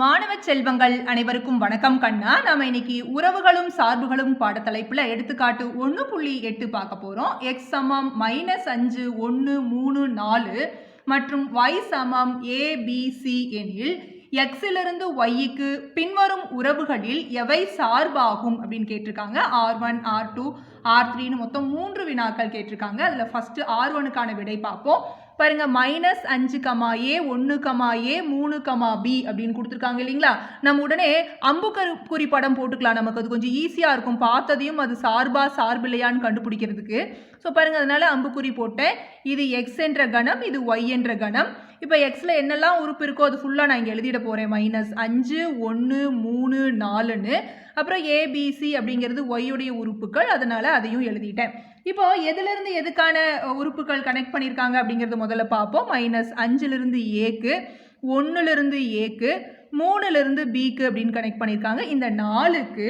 மாணவ செல்வங்கள் அனைவருக்கும் வணக்கம் கண்ணா. நாம இன்னைக்கு உறவுகளும் சார்புகளும் பாடத்தலைப்புல எடுத்துக்காட்டு ஒன்று புள்ளி எட்டு பார்க்க போறோம். எக்ஸ் சமம் மைனஸ் அஞ்சு ஒன்று மூணு நாலு மற்றும் ஒய் சமம் ஏபிசி எனில் எக்ஸிலிருந்து ஒய்க்கு பின்வரும் உறவுகளில் எவை சார்பாகும் அப்படின்னு கேட்டிருக்காங்க. R one R two R த்ரீன்னு மொத்தம் மூன்று வினாக்கள் கேட்டிருக்காங்க. அதில் ஃபஸ்ட்டு ஆர் ஒனுக்கான விடை பார்ப்போம். பாருங்க மைனஸ் அஞ்சு கமா ஏ ஒன்று கமா ஏ மூணு கமா பி அப்படின்னு கொடுத்துருக்காங்க இல்லைங்களா? நம்ம உடனே அம்புக்கரு குறி படம் போட்டுக்கலாம் நமக்கு. அது கொஞ்சம் ஈஸியாக இருக்கும். பார்த்ததையும் அது சார்பா சார்பில்லையான்னு கண்டுபிடிக்கிறதுக்கு. ஸோ பாருங்க அதனால அம்புக்குறி போட்டேன். இது எக்ஸ் என்ற கணம் இது ஒய் என்ற கணம். இப்போ எக்ஸில் என்னெல்லாம் உறுப்பு இருக்கோ அது ஃபுல்லாக நான் இங்கே எழுதிட போகிறேன் மைனஸ் அஞ்சு ஒன்று மூணு நாலுன்னு. அப்புறம் ஏபிசி அப்படிங்கிறது ஒய்யுடைய உறுப்புகள். அதனால் அதையும் எழுதிட்டேன். இப்போ எதுலேருந்து எதுக்கான உறுப்புகள் கனெக்ட் பண்ணியிருக்காங்க அப்படிங்கிறது முதல்ல பார்ப்போம். மைனஸ் அஞ்சுலேருந்து ஏக்கு ஒன்றுலேருந்து ஏக்கு மூணுலேருந்து பிக்கு அப்படின்னு கனெக்ட் பண்ணியிருக்காங்க. இந்த நாலுக்கு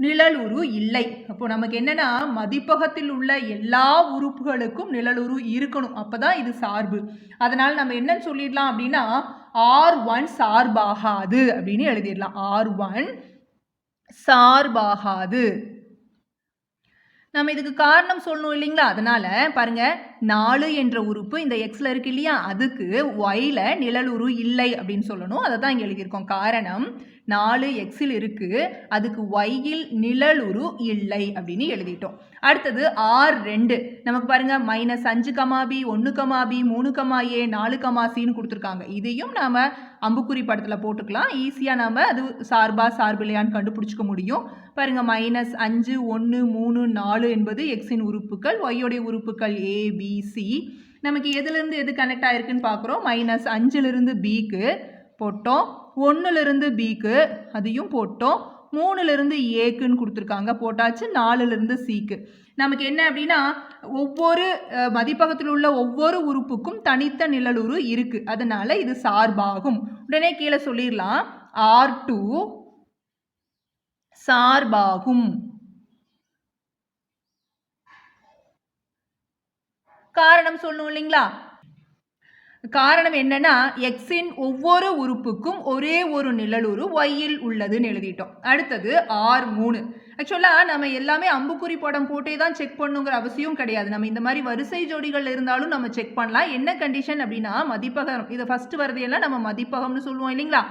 நிழலுரு இல்லை. அப்போ நமக்கு என்னன்னா மதிப்பகத்தில் உள்ள எல்லா உறுப்புகளுக்கும் நிழலுரு இருக்கணும். அப்போதான் இது சார்பு. அதனால் நம்ம என்னன்னு சொல்லிடலாம் அப்படின்னா ஆர் ஒன் சார்பாகாது அப்படின்னு எழுதிடலாம். ஆர் ஒன் சார்பாகாது. நம்ம இதுக்கு காரணம் சொல்லணும் இல்லைங்களா? அதனால பாருங்க நாலு என்ற உறுப்பு இந்த எக்ஸில் இருக்கு இல்லையா? அதுக்கு ஒயில் நிழலுரு இல்லை அப்படின்னு சொல்லணும். அதை தான் இங்கே எழுதியிருக்கோம். காரணம் நாலு எக்ஸில் இருக்கு அதுக்கு ஒய்யில் நிழலுரு இல்லை அப்படின்னு எழுதிட்டோம். அடுத்தது ஆர் ரெண்டு. நமக்கு பாருங்க மைனஸ் அஞ்சு கமா பி ஒன்று கமா பி மூணு கமா ஏ நாலு கமா சின்னு கொடுத்துருக்காங்க. இதையும் நாம அம்புக்குறி படத்தில் போட்டுக்கலாம். ஈஸியாக நாம அது சார்பா சார்பில்லையான்னு கண்டுபிடிச்சிக்க முடியும். பாருங்க மைனஸ் அஞ்சு ஒன்று மூணு நாலு என்பது எக்ஸின் உறுப்புகள் ஒய்யோடைய உறுப்புகள் ஏபி பிசி நமக்கு எதுலேருந்து எது கனெக்ட் ஆயிருக்குன்னு பார்க்குறோம். மைனஸ் அஞ்சுலேருந்து பிக்கு போட்டோம். ஒன்றுலேருந்து பிக்கு அதையும் போட்டோம். மூணுலேருந்து ஏக்குன்னு கொடுத்துருக்காங்க. போட்டாச்சு. நாலுலேருந்து சிக்கு நமக்கு என்ன அப்படின்னா ஒவ்வொரு மதிப்பகத்தில் உள்ள ஒவ்வொரு உறுப்புக்கும் தனித்த நிழலுரு இருக்குது அதனால் இது சார்பாகும். உடனே கீழே சொல்லிடலாம். ஆர் டூ சார்பாகும். காரணம் சொல்லணும் இல்லைங்களா? காரணம் என்னன்னா எக்ஸின் ஒவ்வொரு உறுப்புக்கும் ஒரே ஒரு நிழலுரு ஒய்யில் உள்ளதுன்னு எழுதிட்டோம். அடுத்தது ஆர் மூணு. ஆக்சுவலாக நம்ம எல்லாமே அம்புக்குறி படம் போட்டே தான் செக் பண்ணுங்கிற அவசியம் கிடையாது. நம்ம இந்த மாதிரி வரிசை ஜோடிகள் இருந்தாலும் நம்ம செக் பண்ணலாம். என்ன கண்டிஷன் அப்படின்னா மதிப்பகம். இதை ஃபர்ஸ்ட் வரதையெல்லாம் நம்ம மதிப்பகம்னு சொல்லுவோம் இல்லைங்களா?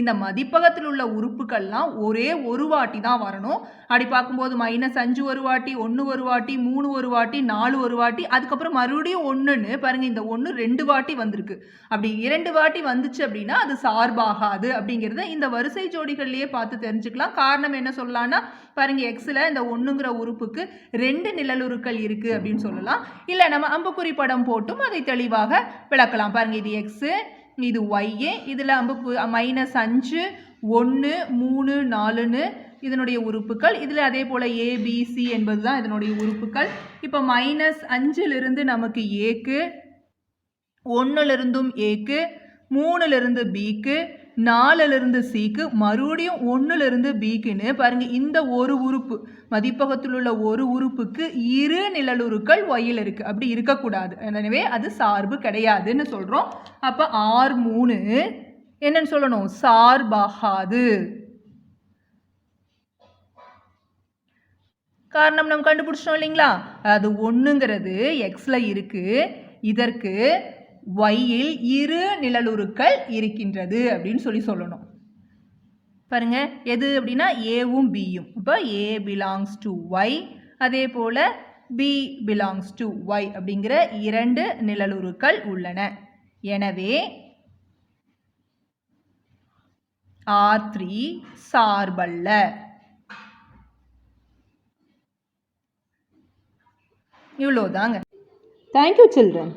இந்த மதிப்பகத்தில் உள்ள உறுப்புகள்லாம் ஒரே ஒரு வாட்டி தான் வரணும். அப்படி பார்க்கும்போது மைனஸ் அஞ்சு ஒரு வாட்டி ஒன்று ஒரு வாட்டி மூணு ஒரு வாட்டி நாலு ஒரு வாட்டி அதுக்கப்புறம் மறுபடியும் ஒன்றுன்னு பாருங்கள் இந்த ஒன்று ரெண்டு வாட்டி வந்திருக்கு. அப்படி இரண்டு வாட்டி வந்துச்சு அப்படின்னா அது சார்பாகாது அப்படிங்கிறத இந்த வரிசை ஜோடிகள்லேயே பார்த்து தெரிஞ்சுக்கலாம். காரணம் என்ன சொல்லலாம்னா பாருங்க எக்ஸில் இந்த ஒன்றுங்கிற உறுப்புக்கு ரெண்டு நிழலுருக்கள் இருக்குது அப்படின்னு சொல்லலாம். இல்லை நம்ம அம்புக்குறி படம் போட்டும் அதை தெளிவாக விளக்கலாம். பாருங்கள் இது எக்ஸு இது ஒய்யே இதில் அம்பு மைனஸ் அஞ்சு ஒன்று மூணு நாலுன்னு இதனுடைய உறுப்புகள். இதில் அதே போல் ஏபிசி என்பது தான் இதனுடைய உறுப்புகள். இப்போ மைனஸ் அஞ்சிலிருந்து நமக்கு ஏக்கு ஒன்றுலேருந்தும் ஏக்கு மூணுலேருந்து பிக்கு நாலுலேருந்து சிக்கு மறுபடியும் ஒன்றுலேருந்து பிக்குன்னு பாருங்கள் இந்த ஒரு உறுப்பு மதிப்பகத்தில் உள்ள ஒரு உறுப்புக்கு இரு நிழலுருக்கள் ஒயில் இருக்குது அப்படி இருக்கக்கூடாது. எனவே அது சார்பு கிடையாதுன்னு சொல்கிறோம் அப்போ ஆர் மூணு என்னன்னு சொல்லணும்? சார்பாகாது. காரணம் நம்ம கண்டுபிடிச்சிட்டோம் இல்லைங்களா? அது ஒன்றுங்கிறது எக்ஸில் இருக்குது இதற்கு ஒய்யில் இரு நிழலுருக்கள் இருக்கின்றது அப்படின்னு சொல்லி சொல்லணும். பாருங்க எது அப்படின்னா ஏவும் பியும் இப்போ ஏ பிலாங்ஸ் டு ஒய் அதே போல் பி பிலாங்ஸ் டு ஒய் அப்படிங்கிற இரண்டு நிழலுருக்கள் உள்ளன. எனவே ஆர் த்ரீ சார்பல்ல. இவ்வளோதாங்க தேங்க்யூ சில்ட்ரன்.